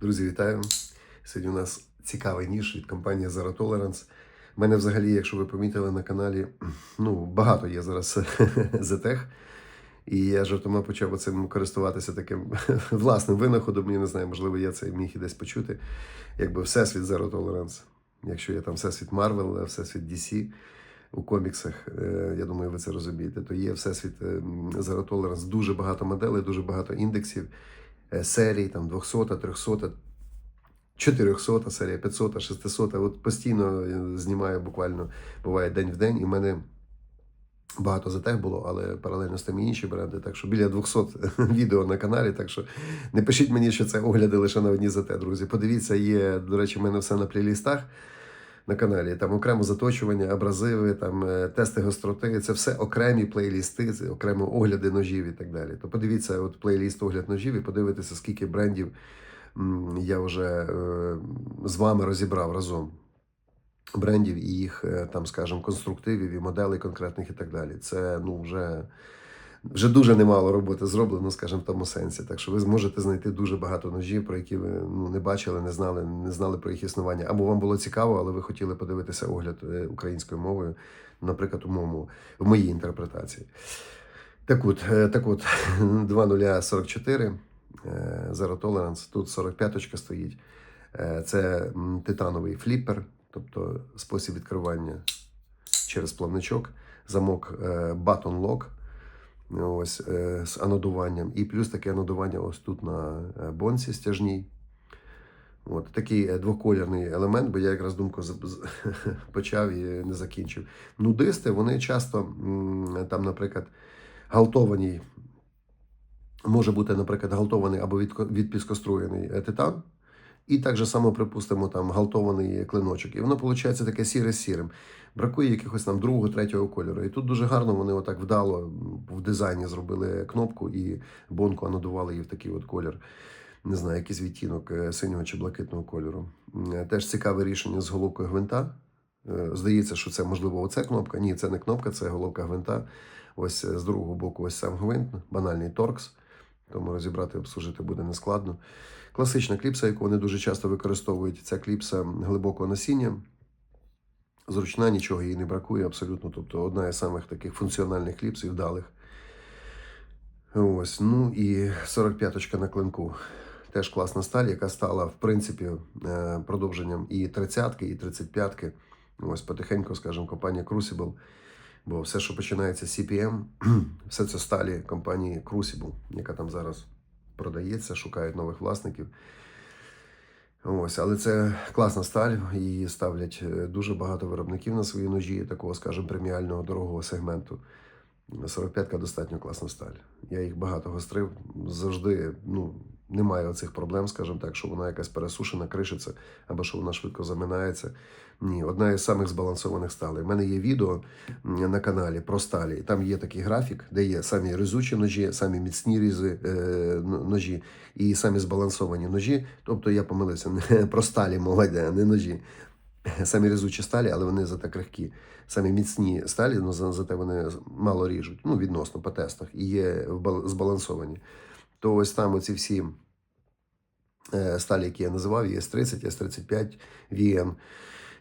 Друзі, вітаю! Сьогодні у нас цікавий ніж від компанії Zero Tolerance. У мене взагалі, якщо ви помітили на каналі, ну, багато є зараз зетех. І я жартома почав цим користуватися таким власним винаходом. Я не знаю, можливо, я це міг і десь почути. Якби Всесвіт Zero Tolerance. Якщо є там Всесвіт Marvel, Всесвіт DC у коміксах, е, я думаю, ви це розумієте, то є Всесвіт е, Zero Tolerance, дуже багато моделей, дуже багато індексів, е, серій, там 200, 300, 400 серія, 500, 600. От постійно е, знімаю буквально, буває день в день, і в мене багато затех було, але паралельно з тим і інші бренди. Так що біля 200 відео на каналі. Так що не пишіть мені, що це огляди лише на одні ЗТ, друзі. Подивіться, є, до речі, в мене все на плейлістах на каналі. Там окремо заточування, абразиви, там е, тести гостроти. Це все окремі плейлісти, окремо огляди ножів і так далі. То подивіться, от плейліст огляд ножів і подивитися, скільки брендів я вже е, з вами розібрав разом. Брендів і їх е, там, скажімо, конструктивів і моделей конкретних і так далі. Це ну вже. Вже дуже немало роботи зроблено, скажімо, в тому сенсі. Так що ви зможете знайти дуже багато ножів, про які ви ну, не бачили, не знали, не знали про їх існування. Або вам було цікаво, але ви хотіли подивитися огляд е, українською мовою, наприклад, у моєму, в моїй інтерпретації. Так от, е, так от 2044 е, Zero Tolerance, тут 45 стоїть. Це титановий фліпер, тобто спосіб відкривання через плавничок, замок Button Lock. Ось е, з анодуванням. І плюс таке анодування ось тут на е, бонці стяжній. От такий е, двоколірний елемент, бо я якраз думку почав і не закінчив. Нудисти, вони часто там, наприклад, галтований, може бути, наприклад, галтований або відко- відпіскоструєний титан. І так же само, припустимо, там галтований клиночок. І воно виходить таке сіре з сірим. Бракує якихось там другого, третього кольору. І тут дуже гарно вони отак вдало в дизайні зробили кнопку і бонку анодували її в такий от колір. Не знаю, якийсь відтінок е, синього чи блакитного кольору. Е, Теж цікаве рішення з головкою гвинта. Е, Здається, що це можливо оце кнопка. Ні, це не кнопка, це головка гвинта. Ось з другого боку, ось сам гвинт, банальний торкс. Тому розібрати, обслужити буде нескладно. Класична кліпса, яку вони дуже часто використовують, це кліпса глибокого носіння. Зручна, нічого їй не бракує абсолютно. Тобто одна із самих таких функціональних кліпс і вдалих. Ось, ну і 45-ка на клинку. Теж класна сталь, яка стала, в принципі, е, продовженням і 30-ки, і 35-ки. Ось потихеньку, скажімо, компанія Crucible. Бо все, що починається з CPM, все це сталі компанії Crucible, яка там зараз продається, шукають нових власників. Ось, але це класна сталь, її ставлять е, дуже багато виробників на свої ножі, такого, скажімо, преміального дорогого сегменту. 45-ка достатньо класна сталь. Я їх багато гострив. Завжди ну, немає оцих проблем, скажімо так, що вона якась пересушена, кришиться, або що вона швидко заминається. Ні, одна із самих збалансованих сталей. У мене є відео на каналі про сталі. Там є такий графік, де є самі різучі ножі, самі міцні різи е, ножі і самі збалансовані ножі. Тобто я помилився, не про сталі мова йде, а не ножі. Самі різучі сталі, але вони зате крихкі. Самі міцні сталі, ну зате вони мало ріжуть, ну відносно по тестах, і є збалансовані. То ось там оці всі е, сталі, які я називав, є С30, С35, VN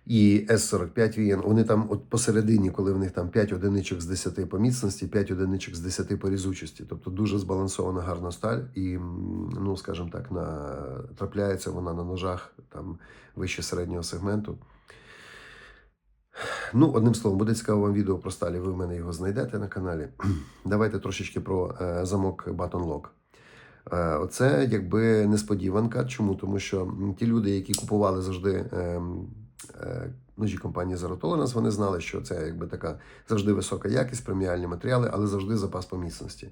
і С45 VN, вони там от посередині, коли в них там 5 одиничок з 10 по міцності, 5 одиничок з 10 по різучості. Тобто дуже збалансована гарна сталь, і, ну, скажімо так, на, трапляється вона на ножах там вище середнього сегменту. Ну, одним словом, буде цікаво вам відео про сталі, ви в мене його знайдете на каналі. Давайте трошечки про е, замок Button Lock. Е, Оце якби несподіванка. Чому? Тому що ті люди, які купували завжди ем, е, ножі компанії Zero вони знали, що це якби така завжди висока якість, преміальні матеріали, але завжди запас по міцності.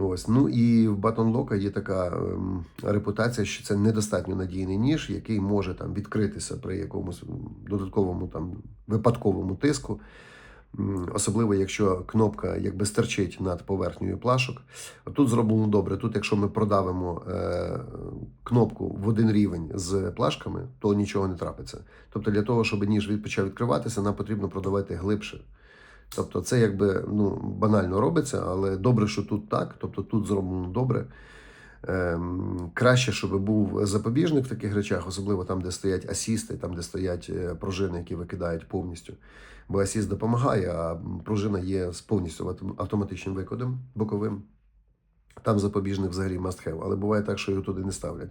Ось. Ну і в Lock є така ем, репутація, що це недостатньо надійний ніж, який може там відкритися при якомусь додатковому там випадковому тиску. Особливо, якщо кнопка якби стерчить над поверхнею плашок. Тут зроблено добре. Тут, якщо ми продавимо е, кнопку в один рівень з плашками, то нічого не трапиться. Тобто, для того, щоб ніж почав відкриватися, нам потрібно продавати глибше. Тобто, це якби ну, банально робиться, але добре, що тут так. Тобто тут зроблено добре. Ем, краще, щоб був запобіжник в таких речах, особливо там, де стоять асісти, там, де стоять е, пружини, які викидають повністю. Бо асіст допомагає, а пружина є з повністю автоматичним викидом боковим. Там запобіжник взагалі must have, але буває так, що його туди не ставлять.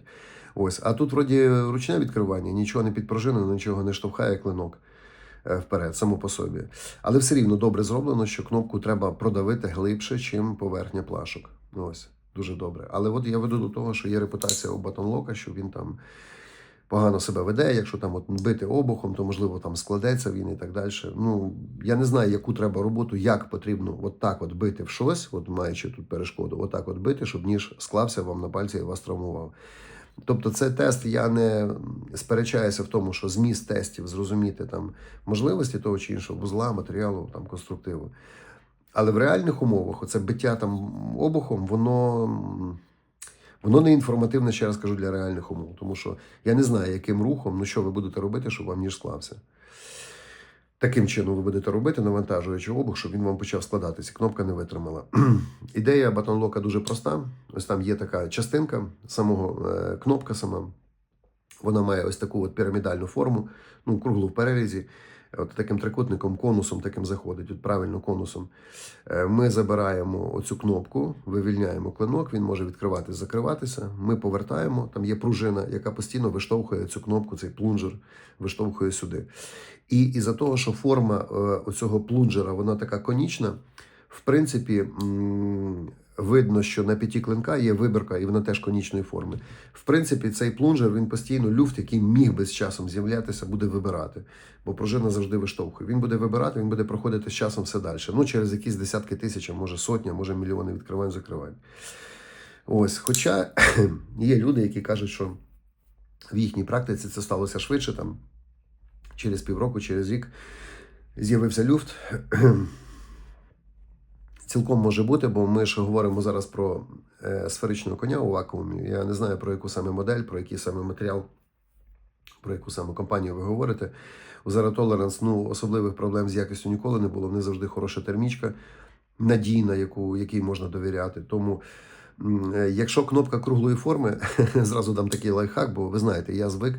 Ось. А тут, вроді, ручне відкривання, нічого не підпружинено, нічого не штовхає клинок е, вперед, само по собі. Але все рівно добре зроблено, що кнопку треба продавити глибше, чим поверхня плашок. Ось, дуже добре. Але от я веду до того, що є репутація у Батонлока, що він там погано себе веде. Якщо там от бити обухом, то можливо там складеться він і так далі. Ну я не знаю, яку треба роботу, як потрібно от так от бити в щось, от маючи тут перешкоду, от так от бити, щоб ніж склався вам на пальці і вас травмував. Тобто, це тест, я не сперечаюся в тому, що зміст тестів зрозуміти там можливості того чи іншого вузла, матеріалу, там конструктиву. Але в реальних умовах оце биття там обухом, воно, воно не інформативне, ще раз кажу, для реальних умов. Тому що я не знаю, яким рухом, ну що ви будете робити, щоб вам ніж склався. Таким чином ви будете робити, навантажуючи обух, щоб він вам почав складатися. Кнопка не витримала. Ідея батонлока дуже проста. Ось там є така частинка самого е, кнопка сама. Вона має ось таку от пірамідальну форму, ну, круглу в перерізі. От таким трикутником, конусом таким заходить, от правильно конусом. Е, Ми забираємо оцю кнопку, вивільняємо клинок, він може відкриватися, закриватися. Ми повертаємо, там є пружина, яка постійно виштовхує цю кнопку, цей плунжер виштовхує сюди. І із-за того, що форма е, оцього плунжера вона така конічна, в принципі, видно, що на п'яті клинка є вибірка, і вона теж конічної форми. В принципі, цей плунжер він постійно люфт, який міг би з часом з'являтися, буде вибирати. Бо пружина завжди виштовхує. Він буде вибирати, він буде проходити з часом все далі. Ну, через якісь десятки тисяч, а може сотня, може мільйони відкривань, закривань. Ось. Хоча є люди, які кажуть, що в їхній практиці це сталося швидше, там, через півроку, через рік з'явився люфт. Цілком може бути, бо ми ж говоримо зараз про е, сферичного коня у вакуумі. Я не знаю про яку саме модель, про який саме матеріал, про яку саме компанію ви говорите. У Zero Tolerance ну, особливих проблем з якістю ніколи не було. Них завжди хороша термічка, надійна, яку, якій можна довіряти. Тому, е, якщо кнопка круглої форми, зразу дам такий лайфхак, бо ви знаєте, я звик,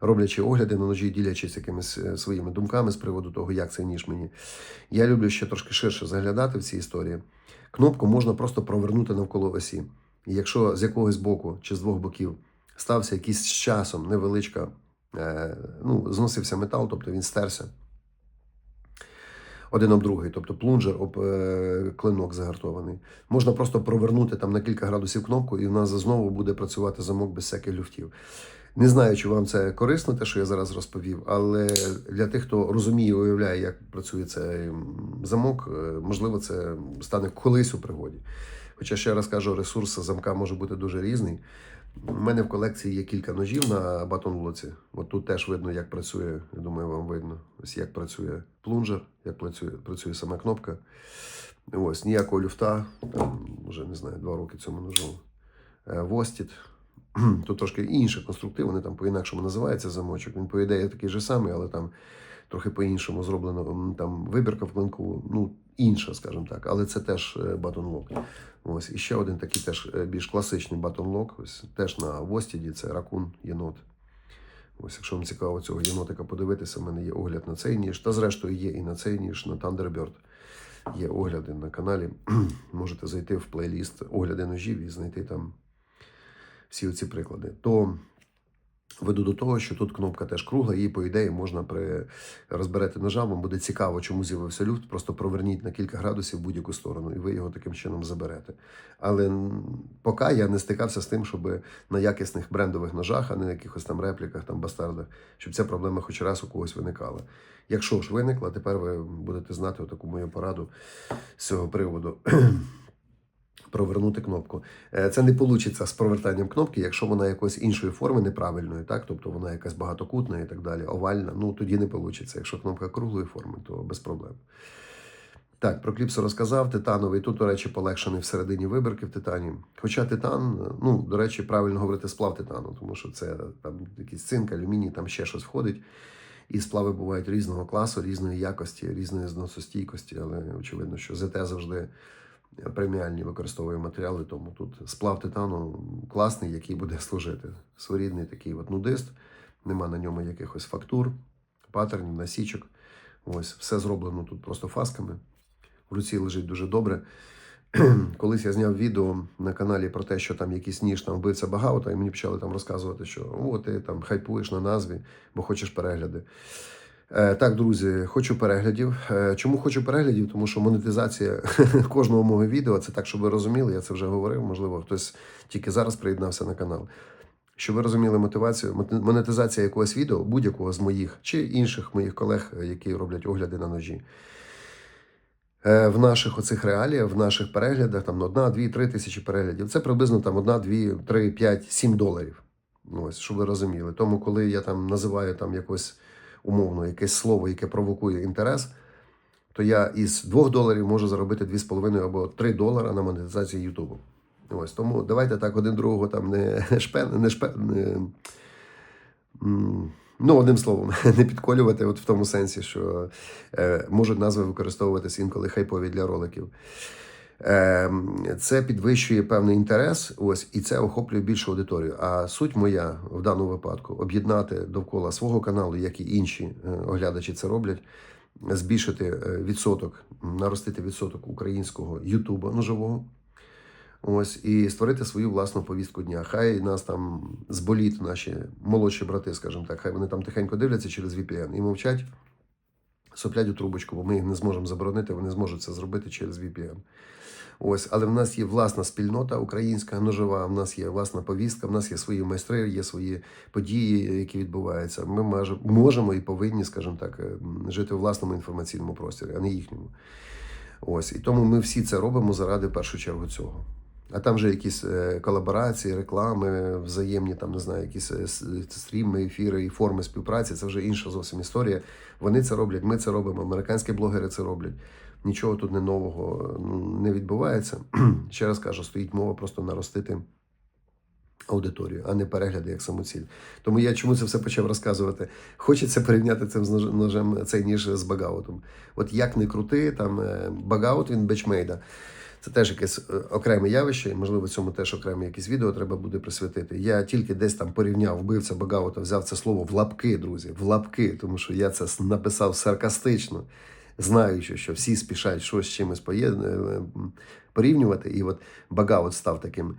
роблячи огляди на ножі, ділячись якимись е, своїми думками з приводу того, як цей ніж мені. Я люблю ще трошки ширше заглядати в ці історії. Кнопку можна просто провернути навколо осі. І якщо з якогось боку чи з двох боків стався якийсь з часом невеличка, е, ну, зносився метал, тобто він стерся один об другий, тобто плунжер об е, клинок загартований. Можна просто провернути там на кілька градусів кнопку, і в нас знову буде працювати замок без всяких люфтів. Не знаю, чи вам це корисно, те, що я зараз розповів, але для тих, хто розуміє і уявляє, як працює цей замок, е, можливо, це стане колись у пригоді. Хоча ще раз кажу, ресурс замка може бути дуже різний. У мене в колекції є кілька ножів на батонлоці. От тут теж видно, як працює. Я думаю, вам видно. Ось як працює плунжер, як працює, працює сама кнопка. Ось ніякого люфта. Там вже не знаю, два роки цьому ножу. Е, Востіт. Тут трошки інший конструктив, вони там по-інакшому називається замочок. Він, по ідеї, такий же самий, але там трохи по-іншому зроблено. Там вибірка в клинку, ну, інша, скажімо так, але це теж батонлок. Ось і ще один такий теж е, більш класичний батонлок. Ось теж на Востіді, це ракун єнот. Ось, якщо вам цікаво цього єнотика подивитися, в мене є огляд на цей ніж. Та зрештою є і на цей ніж, на Thunderbird. Є огляди на каналі. Можете зайти в плейліст огляди ножів і знайти там всі ці приклади. То веду до того, що тут кнопка теж кругла, її, по ідеї, можна при розберете ножа, вам буде цікаво, чому з'явився люфт. Просто проверніть на кілька градусів будь-яку сторону, і ви його таким чином заберете. Але поки я не стикався з тим, щоб на якісних брендових ножах, а не на якихось там репліках, там бастардах, щоб ця проблема хоч раз у когось виникала. Якщо ж виникла, тепер ви будете знати таку мою пораду з цього приводу. Провернути кнопку. Е, Це не вийде з провертанням кнопки, якщо вона якоїсь іншої форми неправильної, так? тобто вона якась багатокутна і так далі, овальна. Ну тоді не вийде. Якщо кнопка круглої форми, то без проблем. Так, про кліпсу розказав. Титановий. Тут, до речі, полегшений всередині вибірки в титані. Хоча титан, ну, до речі, правильно говорити сплав титану, тому що це там якийсь цинк, алюміній, там ще щось входить. І сплави бувають різного класу, різної якості, різної зносостійкості, але очевидно, що ЗТ завжди преміальні використовує матеріали, тому тут сплав титану класний, який буде служити. Своєрідний такий от нудист, нема на ньому якихось фактур, паттернів, насічок. Ось, все зроблено тут просто фасками. В руці лежить дуже добре. Колись я зняв відео на каналі про те, що там якийсь ніж там вбивця багато, і мені почали там розказувати, що о, ти там хайпуєш на назві, бо хочеш перегляди. Е, Так, друзі, хочу переглядів. Е, Чому хочу переглядів? Тому що монетизація кожного мого відео, це так, щоб ви розуміли, я це вже говорив, можливо, хтось тільки зараз приєднався на канал. Щоб ви розуміли мотивацію, монетизація якогось відео, будь-якого з моїх чи інших моїх колег, які роблять огляди на ножі. Е, В наших оцих реаліях, в наших переглядах, там одна, дві, три тисячі переглядів. Це приблизно там одна, дві, три, п'ять, сім доларів. Ну, Ось, щоб ви розуміли. Тому, коли я там називаю там якось умовно якесь слово, яке провокує інтерес, то я із 2 доларів можу заробити 2,5 або 3 долара на монетизації Ютубу. Ось тому давайте так один другого там не шпен, не шпен, не, ну, одним словом, не підколювати, от в тому сенсі, що е, можуть назви використовуватись інколи хайпові для роликів. Е, це підвищує певний інтерес, ось і це охоплює більшу аудиторію. А суть моя в даному випадку об'єднати довкола свого каналу, як і інші е, оглядачі це роблять, збільшити е, відсоток, наростити відсоток українського Ютуба ножового. Ось і створити свою власну повістку дня. Хай нас там зболіт, наші молодші брати, скажімо так, хай вони там тихенько дивляться через VPN і мовчать, соплять у трубочку, бо ми їх не зможемо заборонити, вони зможуть це зробити через VPN. Ось, але в нас є власна спільнота українська ножова, в нас є власна повістка, в нас є свої майстри, є свої події, які відбуваються. Ми можемо і повинні, скажімо так, е, жити в власному інформаційному просторі, а не їхньому. Ось і тому ми всі це робимо заради в першу чергу цього. А там вже якісь е, колаборації, реклами, взаємні, там не знаю, якісь е, стріми, ефіри і форми співпраці. Це вже інша зовсім історія. Вони це роблять, ми це робимо. Американські блогери це роблять. Нічого тут не нового ну, не відбувається. Ще раз кажу, стоїть мова просто наростити аудиторію, а не перегляди як самоціль. Тому я чому це все почав розказувати. Хочеться порівняти цим ножем цей ніж з багаутом. От як не крути, там е, багаут він бечмейда. Це теж якесь е, окреме явище, і, можливо, цьому теж окреме якесь відео треба буде присвятити. Я тільки десь там порівняв, вбивця Багаута, взяв це слово в лапки, друзі, в лапки, тому що я це написав саркастично, знаючи, що всі спішать щось з чимось поєд- е, порівнювати. І от Багаут став таким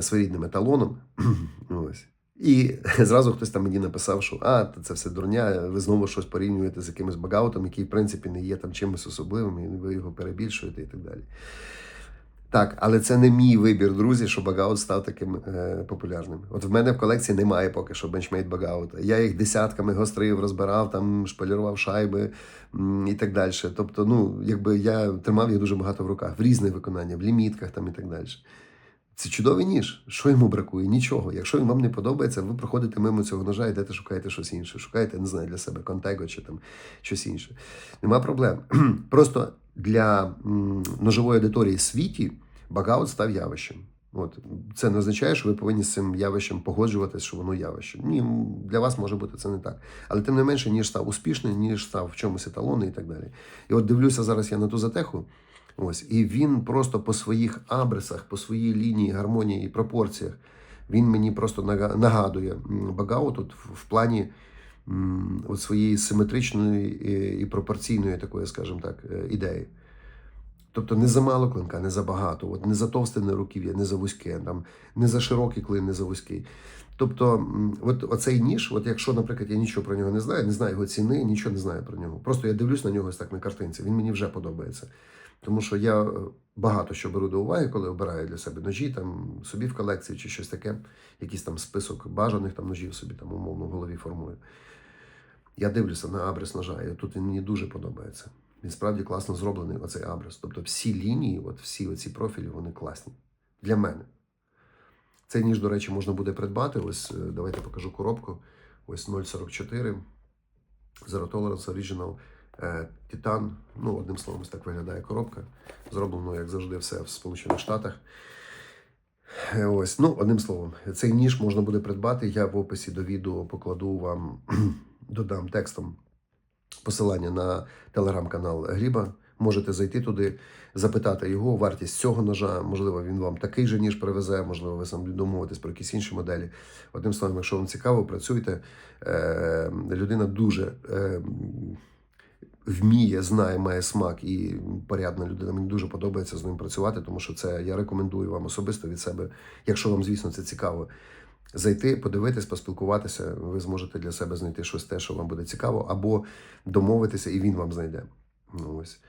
своєрідним еталоном. Ось. І зразу хтось там мені написав, що а, це все дурня, ви знову щось порівнюєте з якимось багаутом, який, в принципі, не є там чимось особливим, і ви його перебільшуєте і так далі. Так, але це не мій вибір, друзі, що багаут став таким е, популярним. От в мене в колекції немає поки що бенчмейт багаута. Я їх десятками гострив, розбирав, там шпалірував шайби і так далі. Тобто, ну, якби я тримав їх дуже багато в руках, в різних виконаннях, в лімітках там і так далі. Це чудовий ніж. Що йому бракує? Нічого. Якщо він вам не подобається, ви проходите мимо цього ножа, йдете, шукаєте щось інше. Шукаєте, не знаю, для себе контего чи там щось інше. Нема проблем. Просто для ножової аудиторії світі багаут став явищем. От це не означає, що ви повинні з цим явищем погоджуватися, що воно явище. Ні, для вас може бути це не так. Але тим не менше, ніж став успішний, ніж став в чомусь еталонний і так далі. І от дивлюся зараз я на ту затеху. Ось, і він просто по своїх абресах, по своїй лінії гармонії і пропорціях, він мені просто нага- нагадує багау тут в, плані от своєї симетричної і, і пропорційної такої, скажімо так, е, ідеї. Тобто не за мало клинка, не за багато, от не за товсте не руків'я, не за вузьке, там, не за широкий клин, не за вузький. Тобто, от оцей ніж, от якщо, наприклад, я нічого про нього не знаю, не знаю його ціни, нічого не знаю про нього. Просто я дивлюсь на нього ось так на картинці, він мені вже подобається. Тому що я е, багато що беру до уваги, коли обираю для себе ножі, там собі в колекції чи щось таке, якийсь там список бажаних там ножів собі там умовно в голові формую. Я дивлюся на абрис ножа, і тут він мені дуже подобається. Він справді класно зроблений, оцей абрис. Тобто всі лінії, от всі оці профілі, вони класні. Для мене. Цей ніж, до речі, можна буде придбати. Ось е, давайте покажу коробку. Ось 0,44. Zero Tolerance Original е, Titan. Ну, одним словом, ось так виглядає коробка. Зроблено, як завжди, все в Сполучених Штатах. Е, Ось, ну, одним словом, цей ніж можна буде придбати. Я в описі до відео покладу вам, додам текстом посилання на телеграм-канал Гліба Можете зайти туди, запитати його вартість цього ножа. Можливо, він вам такий же ніж привезе, можливо, ви сам домовитесь про якісь інші моделі. Одним словом, якщо вам цікаво, працюйте. Е, людина дуже е, вміє, знає, має смак і порядна людина. Мені дуже подобається з ним працювати, тому що це я рекомендую вам особисто від себе, якщо вам, звісно, це цікаво. Зайти, подивитись, поспілкуватися, ви зможете для себе знайти щось те, що вам буде цікаво, або домовитися, і він вам знайде. Ну, ось.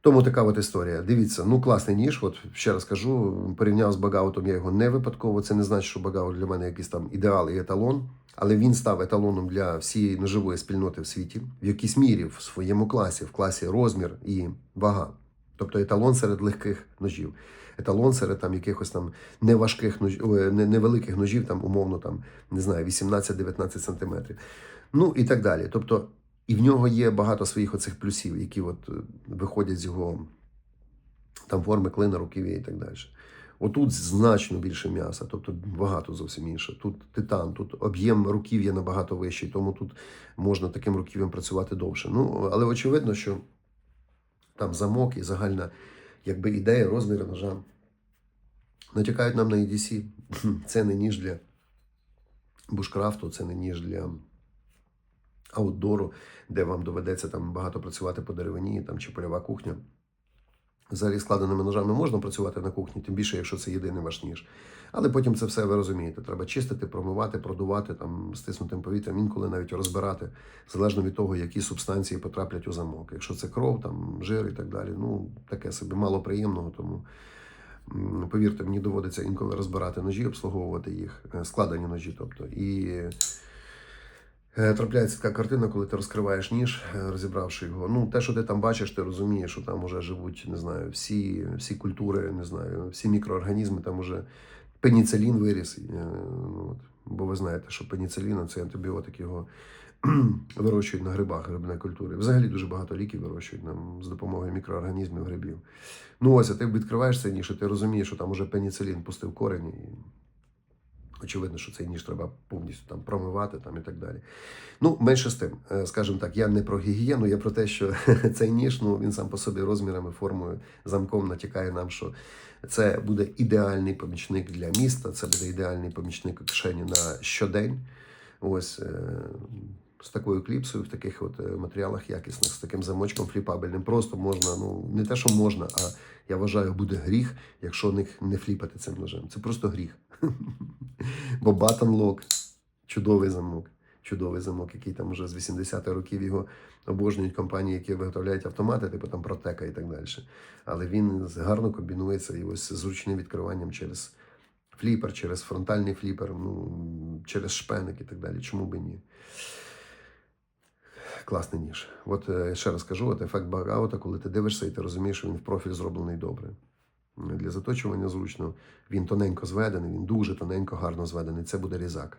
Тому така от історія. Дивіться, ну класний ніж. От ще раз кажу, порівняв з багаутом я його не випадково. Це не значить, що багаут для мене якийсь там ідеал і еталон, але він став еталоном для всієї ножової спільноти в світі, в якійсь мірі в своєму класі, в класі розмір і вага. Тобто еталон серед легких ножів, еталон серед там якихось там неважких невеликих ножів, там умовно там не знаю, 18-19 сантиметрів. Ну і так далі. Тобто, і в нього є багато своїх оцих плюсів, які от е, виходять з його там форми клина, руків'я і так далі. Отут значно більше м'яса, тобто багато зовсім інше. Тут титан, тут об'єм руків'я набагато вищий, тому тут можна таким руків'ям працювати довше. Ну, але очевидно, що там замок і загальна якби ідея розміру ножа натякають нам на EDC. Це не ніж для бушкрафту, це не ніж для аутдору, де вам доведеться там багато працювати по деревині там, чи польова кухня. Взагалі складеними ножами можна працювати на кухні, тим більше, якщо це єдиний ваш ніж. Але потім це все ви розумієте. Треба чистити, промивати, продувати, там, стиснутим повітрям, інколи навіть розбирати, залежно від того, які субстанції потраплять у замок. Якщо це кров, там, жир і так далі. Ну, таке собі мало приємного, тому повірте, мені доводиться інколи розбирати ножі, обслуговувати їх, е, складені ножі. Тобто. І Трапляється така картина, коли ти розкриваєш ніж, е, розібравши його. Ну, те, що ти там бачиш, ти розумієш, що там вже живуть, не знаю, всі, всі культури, не знаю, всі мікроорганізми, там уже пеніцилін виріс. Е, ну, от. Бо ви знаєте, що пеніцилін це антибіотик, його вирощують на грибах грибної культури. Взагалі дуже багато ліків вирощують нам з допомогою мікроорганізмів грибів. Ну ось, а ти відкриваєш цей ніж, і ти розумієш, що там уже пеніцилін пустив корені. Очевидно, що цей ніж треба повністю там промивати там і так далі. Ну, менше з тим, Е, скажімо так, я не про гігієну, я про те, що цей ніж, ну він сам по собі розмірами, формою, замком натякає нам, що це буде ідеальний помічник для міста, це буде ідеальний помічник кишені на щодень. Ось е, з такою кліпсою, в таких от е, матеріалах якісних, з таким замочком фліпабельним. Просто можна, ну не те, що можна, а я вважаю, буде гріх, якщо не, не фліпати цим ножем. Це просто гріх. Бо Button Lock – чудовий замок. Чудовий замок, який там вже з 80-х років його обожнюють компанії, які виготовляють автомати, типу там Протека і так далі. Але він гарно комбінується і ось з зручним відкриванням через фліпер, через фронтальний фліпер, ну, через шпеник і так далі. Чому би ні? Класний ніж. От е, ще раз кажу, от ефект багаута, коли ти дивишся і ти розумієш, що він в профіль зроблений добре. Для заточування зручно. Він тоненько зведений, він дуже тоненько, гарно зведений. Це буде різак.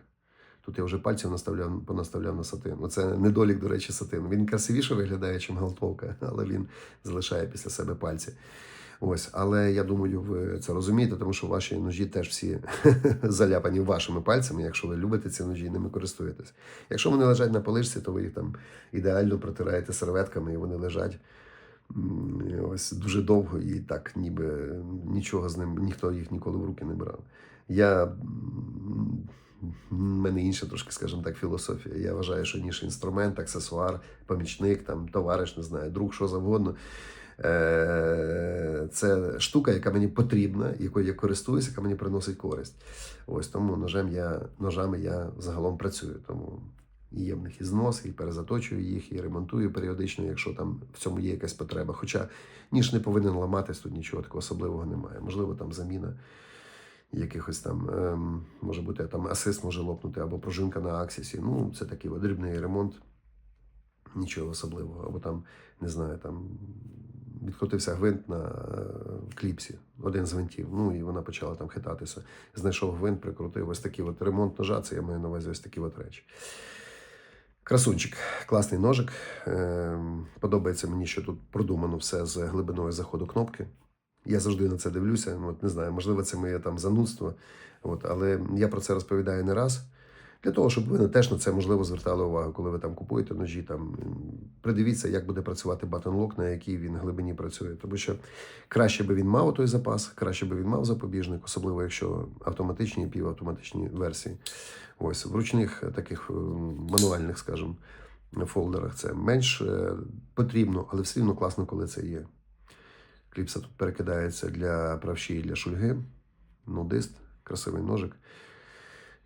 Тут я вже пальців наставляв, понаставляв на сатин. Оце недолік, до речі, сатин. Він красивіше виглядає, ніж галтовка, але він залишає після себе пальці. Ось, але я думаю, ви це розумієте, тому що ваші ножі теж всі заляпані вашими пальцями, якщо ви любите ці ножі ними користуєтесь. Якщо вони лежать на поличці, то ви їх там ідеально протираєте серветками, і вони лежать ось дуже довго, і так, ніби нічого з ним, ніхто їх ніколи в руки не брав. Я в мене інша трошки, скажімо так, філософія. Я вважаю, що ніж інструмент, аксесуар, помічник, там, товариш, не знаю, друг, що завгодно. Е, Це штука, яка мені потрібна, якою я користуюся, яка мені приносить користь. Ось тому ножем я, ножами я загалом працюю. Тому є в них і знос, і перезаточую їх, і ремонтую періодично, якщо там в цьому є якась потреба. Хоча ніж не повинен ламатись, тут нічого такого особливого немає. Можливо, там заміна якихось там, ем, може бути, там асист може лопнути, або пружинка на аксісі. Ну, це такий дрібний ремонт. Нічого особливого. Або там, не знаю, там відкрутився гвинт на е, кліпсі, один з гвинтів. Ну і вона почала там хитатися. Знайшов гвинт, прикрутив. Ось такий от ремонт ножа, це я маю на увазі ось такі от речі. Красунчик, класний ножик. Ем, Подобається мені, що тут продумано все з глибиною заходу кнопки. Я завжди на це дивлюся. Ну, От, не знаю, можливо, це моє там занудство. От, але я про це розповідаю не раз. Для того, щоб ви теж на це можливо звертали увагу, коли ви там купуєте ножі, там придивіться, як буде працювати батонлок, на якій він глибині працює. Тому що краще би він мав той запас, краще би він мав запобіжник, особливо якщо автоматичні і півавтоматичні версії. Ось в ручних е, таких мануальних, скажімо, фолдерах це менш е, потрібно, але все рівно класно, коли це є. Кліпса тут перекидається для правші і для шульги. Нудист, красивий ножик.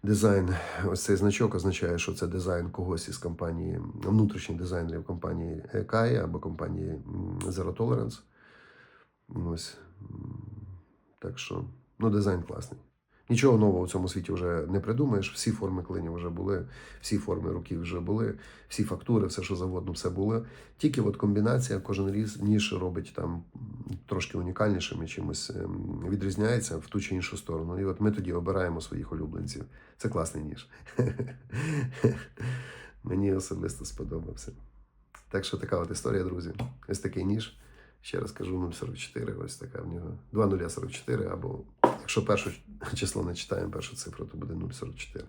Дизайн, ось цей значок означає, що це дизайн когось із компанії, внутрішніх дизайнерів компанії Kai або компанії Zero Tolerance. Ось. Так що, ну, дизайн класний. Нічого нового в цьому світі вже не придумаєш. Всі форми клинів вже були, всі форми руків вже були, всі фактури, все, що завгодно, все було. Тільки от комбінація, кожен різ ніж робить там трошки унікальнішим і чимось ем, відрізняється в ту чи іншу сторону. І от ми тоді обираємо своїх улюбленців. Це класний ніж. Мені особисто сподобався. Так що така от історія, друзі. Ось такий ніж. Ще раз кажу 044, ось така в нього. 2044, або якщо перше число не читаємо, першу цифру, то буде 044.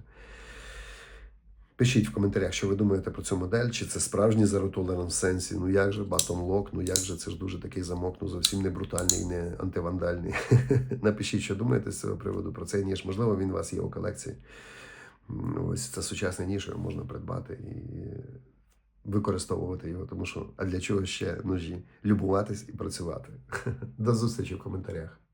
Пишіть в коментарях, що ви думаєте про цю модель, чи це справжній Zero Tolerance сенсі. Ну як же Button Lock, ну як же це ж дуже такий замок, ну зовсім не брутальний, не антивандальний. Напишіть, що думаєте з цього приводу про цей ніж. Можливо, він у вас є у колекції. Ось це сучасний ніж, його можна придбати і використовувати його, тому що а для чого ще ножі? Любуватись і працювати. До зустрічі в коментарях.